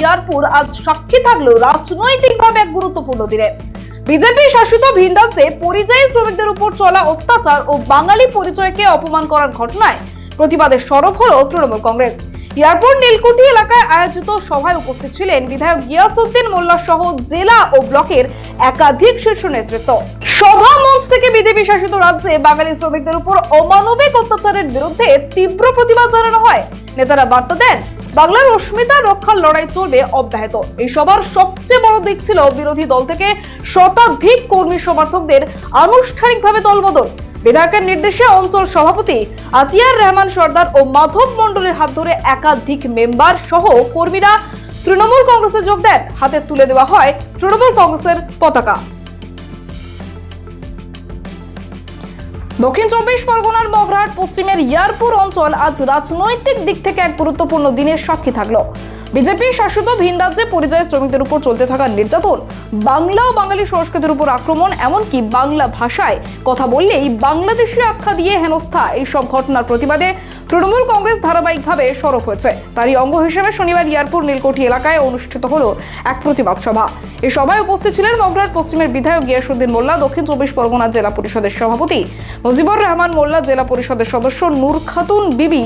ইয়ারপুর আজ সাক্ষী থাকল রাজনৈতিকভাবে এক গুরুত্বপূর্ণ দিনে। বিজেপি শাসিত ভিন রাজ্যে পরিযায়ী শ্রমিকদের উপর চলা অত্যাচার ও বাঙালি পরিচয়কে অপমান করার ঘটনায় প্রতিবাদে সরব হল তৃণমূল কংগ্রেস। এয়ারপোর্ট নীলকুঠি এলাকায় আয়োজিত সভায় উপস্থিত ছিলেন বিধায়ক গিয়াসউদ্দিন মোল্লা সহ জেলা ও ব্লকের একাধিক শীর্ষ নেতৃত্ব। সভা মঞ্চ থেকে বিজেপি শাসিত রাজ্যে বাঙালি শ্রমিকদের উপর অমানবিক অত্যাচারের বিরুদ্ধে তীব্র প্রতিবাদ জানানো হয়। নেতারা বার্তা দেন বাংলার অস্মিতা রক্ষার লড়াই চলবে অব্যাহত। এই সবার সবচেয়ে বড় দিক ছিল বিরোধী দল থেকে শতাধিক কর্মী সমর্থকদের আনুষ্ঠানিকভাবে দলবদল। বিধায়কের নির্দেশে অঞ্চল সভাপতি আতিয়ার রহমান সর্দার ও মাধব মণ্ডলের হাত ধরে একাধিক মেম্বার সহ কর্মীরা তৃণমূল কংগ্রেসে যোগ দেন। হাতে তুলে দেওয়া হয় তৃণমূল কংগ্রেসের পতাকা। দক্ষিণ চব্বিশ পরগনার মগরাট পশ্চিমের ইয়ারপুর অঞ্চল আজ রাজনৈতিক দিক থেকে এক গুরুত্বপূর্ণ দিনের সাক্ষী থাকল। বিজেপি শাসিত ভিন রাজ্যে পরিযায়ী শ্রমিকদের উপর চলতে থাকা নির্যাতন, বাংলা ও বাঙালি সংস্কৃতির উপর আক্রমণ, এমনকি বাংলা ভাষায় কথা বললেই বাংলাদেশি আখ্যা দিয়ে হেনস্থা, এইসব ঘটনার প্রতিবাদে তৃণমূল কংগ্রেস ধারাবাহিকভাবে সরব হয়েছে। তারই অঙ্গ হিসেবে শনিবার ইয়ারপুর, নীলকোঠি এলাকায় অনুষ্ঠিত হল এক প্রতিবাদ সভা। এই সভায় উপস্থিত ছিলেন মগরাট পশ্চিমের বিধায়ক গিয়াসুদ্দিন মোল্লা, দক্ষিণ চব্বিশ পরগনা জেলা পরিষদের সভাপতি মুজিবুর রহমান মোল্লা, জেলা পরিষদের সদস্য নূর খাতুন বিবি।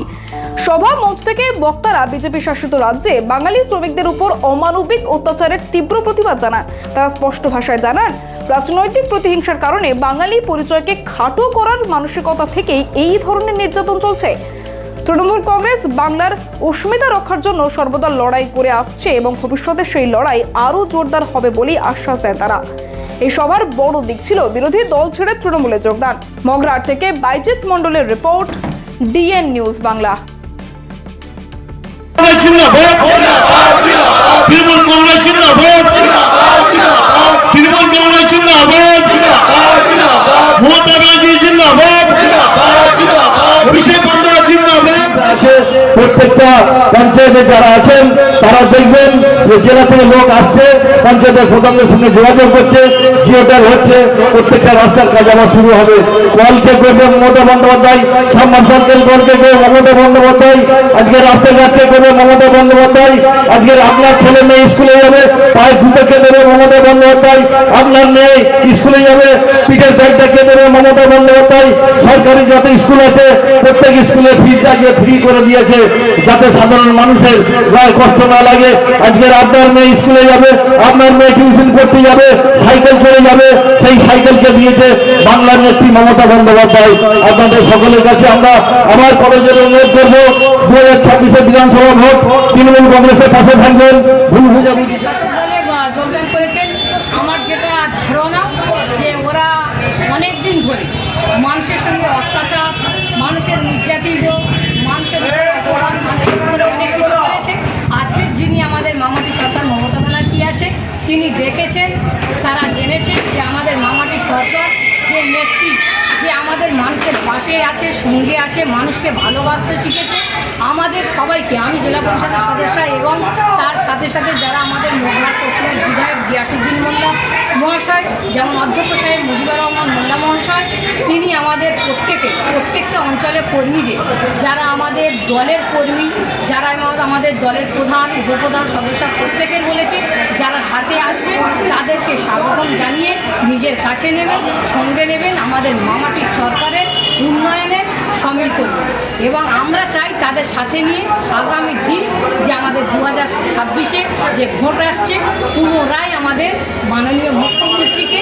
সভা মঞ্চ থেকে বক্তারা বিজেপি শাসিত রাজ্যে বাঙালি শ্রমিকদের উপর অমানবিক অত্যাচারের তীব্র প্রতিবাদ জানান। তারা স্পষ্ট ভাষায় জানান, রাজনৈতিক প্রতিহিংসার কারণে বাঙালি পরিচয়কে খাটো করার মানসিকতা থেকেই এই ধরনের নির্যাতন চলছে। তৃণমূল কংগ্রেস, বাংলার অস্মিতা রক্ষার জন্য সর্বদা লড়াই করে আসছে এবং ভবিষ্যতে সেই লড়াই আরও জোরদার হবে বলেই আশ্বাস দেন তারা। এই সভার বড় দিক ছিল বিরোধী দল ছেড়ে তৃণমূলে যোগদান। মগরাট থেকে বাইজিৎ মণ্ডলের report, DN news Bangla. Trinamool জিন্দাবাদ তৃণমূল কংগ্রেস জিন্দাবাদ মমতা ব্যানার্জি জিন্দাবাদ অভিষেক বন্দ্যোপাধ্যায় জিন্দাবাদ আছে প্রত্যেকটা পঞ্চায়েতে যারা আছেন তারা দেখবেন যে জেলা থেকে লোক আসছে, পঞ্চায়েতের প্রধানদের সঙ্গে যোগাযোগ করছে, জিওটার হচ্ছে, প্রত্যেকটা রাস্তার কাজ আবার শুরু হবে। কলকে করবে মমতা বন্দ্যোপাধ্যায় সাবমার্শালকেল কলকে করবে মমতা বন্দ্যোপাধ্যায়, আজকে রাস্তাঘাটকে করবে মমতা বন্দ্যোপাধ্যায়, আজকে আপনার ছেলে মেয়ে স্কুলে যাবে, পায়ে জুতোকে দেবে মমতা বন্দ্যোপাধ্যায়, আপনার মেয়ে স্কুলে যাবে, পিঠের ব্যাগটা কে দেবে মমতা বন্দ্যোপাধ্যায়, সরকারি যত স্কুল আছে, প্রত্যেক স্কুলে ফিস আজকে ফ্রি করে দিয়েছে, যাতে সাধারণ মানুষের গায়ে কষ্ট না লাগে আজকের আপনার মেয়ে স্কুলে যাবে, আপনার মেয়ে টিউশন পড়তে যাবে, সাইকেল চলে যাবে, সেই সাইকেলকে দিয়েছে বাংলার নেত্রী মমতা বন্দ্যোপাধ্যায়। আপনাদের সকলের কাছে আমরা আবার কলেজের অনুরোধ করব দু হাজার ছাব্বিশে বিধানসভা ভোট, তৃণমূল কংগ্রেসের পাশে থাকবেন। আমার মানুষের সঙ্গে অত্যাচার, মানুষের নির্যাতিত, মানুষের উপরে অনেক কিছু করেছে আজকের যিনি আমাদের মামাটি সরকার মমতা ব্যানার্জি আছে তিনি দেখেছেন, তারা জেনেছেন যে আমাদের মামাটি সরকার যে নেত্রী, যে আমাদের মানুষের পাশে আছে, সঙ্গে আছে, মানুষকে ভালোবাসতে শিখেছে, আমাদের সবাইকে, আমি জেলা পরিষদের সদস্য এবং তার সাথে সাথে যারা আমাদের মোগলার মোল্লা মহাশয়, যেমন অধ্যক্ষ সাহেব মুজিবুর রহমান, মোল্লা মহাশয়, তিনি আমাদের প্রত্যেকে, প্রত্যেকটা অঞ্চলের কর্মীদের, যারা আমাদের দলের কর্মী, যারা আমাদের দলের প্রধান, উপপ্রধান সদস্য প্রত্যেকের বলেছে, যারা সাথে আসবে, তাদেরকে স্বাগতম জানিয়ে নিজের কাছে নেবেন, সঙ্গে নেবেন আমাদের মামাটির সরকারের উন্নয়নে সামিল করবেন এবং আমরা চাই তাদের সাথে নিয়ে আগামী দিন যে আমাদের দু হাজার ছাব্বিশে যে ভোট আসছে, পুনরায় আমাদের মাননীয় মুখ্যমন্ত্রীকে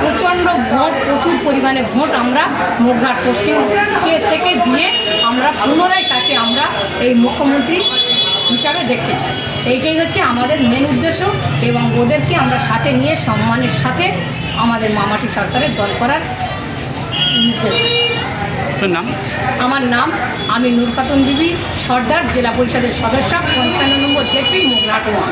প্রচণ্ড ভোট, প্রচুর পরিমাণে ভোট আমরা মোঘাট পশ্চিমকে থেকে দিয়ে আমরা পুনরায় তাকে আমরা এই মুখ্যমন্ত্রী হিসাবে দেখতে চাই। এইটাই হচ্ছে আমাদের মেন উদ্দেশ্য এবং ওদেরকে আমরা সাথে নিয়ে সম্মানের সাথে আমাদের মামাটি সরকারের দল করার নির্দেশ তোর নাম? আমার নাম আমি নূর খাতুন সর্দার জেলা পরিষদের সদস্য, পঞ্চান্ন নম্বর জেপি মোগলাটোয়া